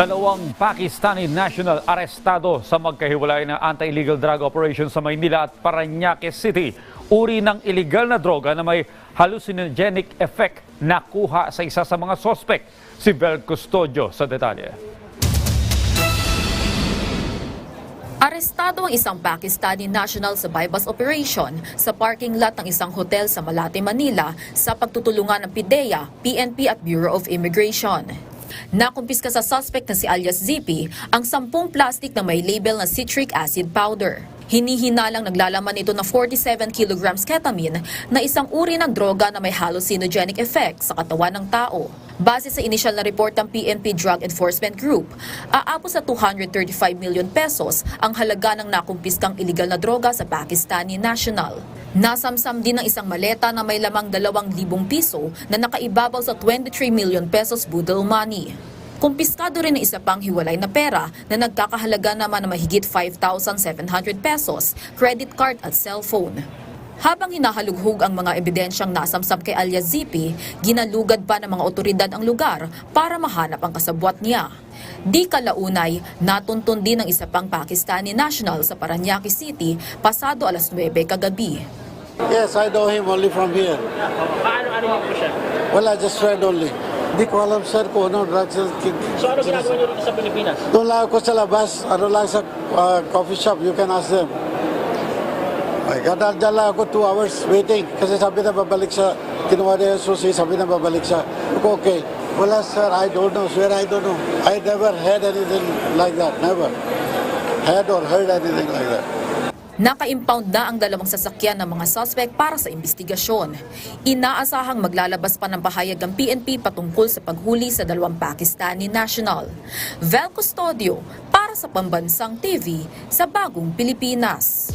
Dalawang Pakistani national arestado sa magkahiwalay na anti-illegal drug operation sa Maynila at Parañaque City. Uri ng illegal na droga na may hallucinogenic effect nakuha sa isa sa mga sospek. Si Bel Custodio sa detalye. Arestado ang isang Pakistani national sa bypass operation sa parking lot ng isang hotel sa Malate, Manila sa pagtutulungan ng PIDEA, PNP at Bureau of Immigration. Nakumpiska sa suspect na si alias Zippy ang sampung plastic na may label na citric acid powder. Hinihinalang naglalaman ito ng 47 kilograms ketamine na isang uri ng droga na may hallucinogenic effect sa katawan ng tao. Base sa initial na report ng PNP Drug Enforcement Group, aabot sa 235 million pesos ang halaga ng nakumpiskang iligal na droga sa Pakistani national. Nasamsam din ng isang maleta na may lamang 2,000 piso na nakaibabaw sa 23 million pesos budol money. Kumpiskado rin ang isa pang hiwalay na pera na nagkakahalaga naman na mahigit 5,700 pesos, credit card at cellphone. Habang hinahalughog ang mga ebidensyang nasamsam kay alias Zippy, ginalugad pa ng mga otoridad ang lugar para mahanap ang kasabwat niya. Di kalaunay, natuntun din ang isa pang Pakistani national sa Paranaque City pasado alas 9 kagabi. Yes, I know him only from here. Paano-ano po siya? Wala, just friend only. Hindi ko alam, sir, kung ano drugs. So ano ginagawa niyo rito sa Pilipinas? Doon lang ako sa labas, ano lang sa uh, coffee shop, you can ask them. Ay, kada dyan lang ako two hours waiting. Kasi sabi na babalik sa, kinuha na yung susi, sabi na babalik ako, okay. Wala, sir, I don't know, swear I don't know. I never had anything like that, never. Had or heard anything like that. Naka-impound na ang dalawang sasakyan ng mga suspect para sa investigasyon. Inaasahang maglalabas pa ng pahayag ang PNP patungkol sa paghuli sa dalawang Pakistani national. Vel Custodio para sa Pambansang TV sa Bagong Pilipinas.